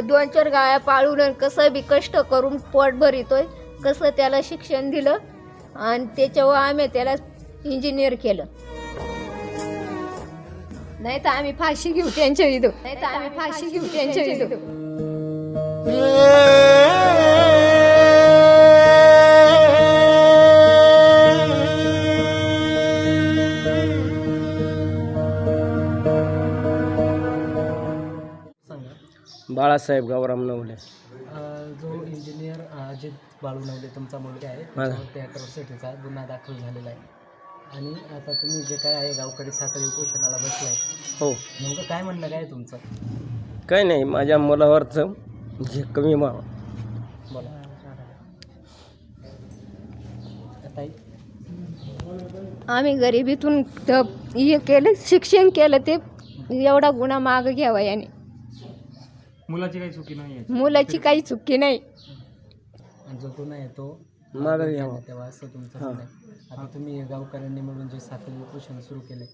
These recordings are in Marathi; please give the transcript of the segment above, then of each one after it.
दोन चार गाया पाळून कसं बी कष्ट करून पोट भरितोय कसं त्याला शिक्षण दिलं आणि त्याच्यावर आम्ही त्याला इंजिनियर केलं. नाही तर आम्ही फाशी घेऊ त्यांच्या इथं. नाही तर आम्ही फाशी घेऊ त्यांच्या इथं. बाळासाहेब गावराम नवले. जो इंजिनियर अजित बाळूनवले तुमचा मुलगा आहे माझा. त्याच्यावर त्या ॲट्रॉसिटीचा गुन्हा दाखल झालेला आहे. आणि आता तुम्ही जे काय आहे गावकरी साखळी उपोषणाला बसलाय. हो. नेमकं काय म्हणणं काय आहे तुमचं? काही नाही माझ्या मुलावरचं जे कमी मा बोला. ताई. आम्ही गरिबीतून त- हे केलं शिक्षण केलं ते एवढा गुन्हा माग घ्यावा याने. मुलाची काही चुकी नाही आहे. मुलाची काही चुकी नाही. आणि जो गुन्हा आहे तो मागं घ्यावा. तेव्हा असं तुमचं हां. म्हणणं आहे. आता तुम्ही गावकऱ्यांनी मिळून जे साखळी उपोषण सुरू केले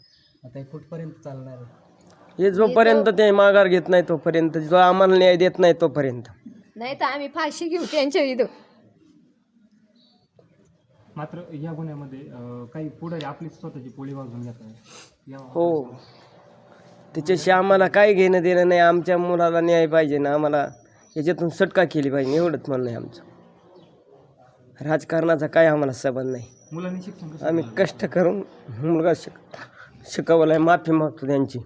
आता हे कुठपर्यंत चालणार आहे? हे जोपर्यंत ते माघार घेत नाही तोपर्यंत जो आम्हाला न्याय देत नाही तोपर्यंत. नाही तर आम्ही फाशी घेऊ त्यांच्या इथं. मात्र या गुन्ह्यामध्ये अं, काही पुढे आपली स्वतःची पोळी वाजवून घेत आहे या हो. त्याच्याशी आम्हाला काय घेणं देणं नाही आमच्या मुलाला न्याय पाहिजे ना आम्हाला याच्यातून सुटका केली पाहिजे एवढंच म्हणणं आहे आमचं. राजकारणाचा काय आम्हाला संबंध नाही. मुलांनी शिक्षण कसं आम्ही कष्ट करून मुलगा शिक शिकवला आहे माफी मागतो त्यांची.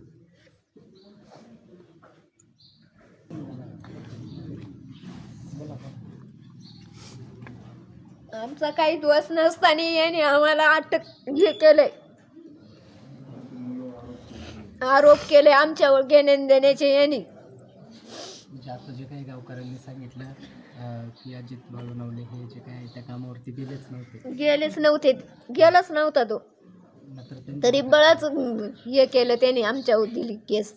आमचा काही दोष नसताना याने आम्हाला अटक हे केलंय. आरोप केले आमच्यावर घेणे देण्याचे यांनी. म्हणजे आता जे काही गावकऱ्यांनी सांगितलं अं, की अजित हे जे काय त्या कामावरती गेलेच नव्हते. गेलेच नव्हते. गेलाच नव्हता तो. मात्र त्यांनी तरी बळच हे केलं त्यांनी आमच्यावर दिली केस.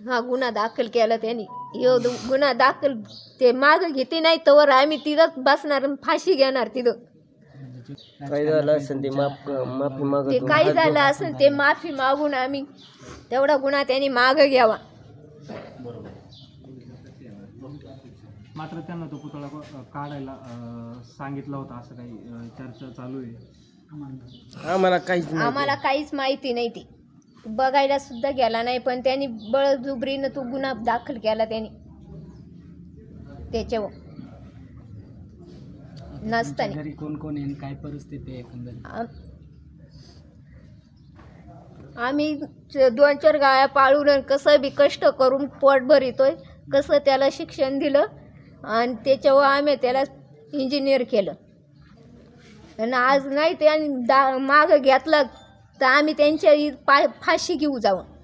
हा गुन्हा दाखल केला त्यांनी. यो गुन्हा दाखल ते माग घेते नाही तर आम्ही तिथंच बसणार आणि फाशी घेणार तिथं. काय झालं असेल ते माफ माफी ते मागतो काय झालं असेल ते माफी मागून आम्ही तेवढा गुन्हा त्यांनी माग घ्यावा. मात्र त्यांना तो पुतळा काढायला अं, सांगितलं होतं असं काही अं, चर्चा चालू आहे. आम्हाला काहीच नाही आम्हाला काहीच माहिती नाही ती बघायला सुद्धा गेला नाही पण त्यांनी बळजुबरीनं तो गुन्हा दाखल केला त्यांनी. त्याच्यावर. नसताना. घरी कोण कोण आहे आणि काय परिस्थिती आहे एकंदरीत? आम- आम्ही च- दोन चार गाया पाळून आणि कसं बी कष्ट करून पोट भरितोय कसं त्याला शिक्षण दिलं आणि त्याच्यावर आम्ही त्याला इंजिनियर केलं. आणि आज नाही त्याने दा मागं घेतलं तर आम्ही त्यांच्या इ- पा फाशी घेऊ जाऊन.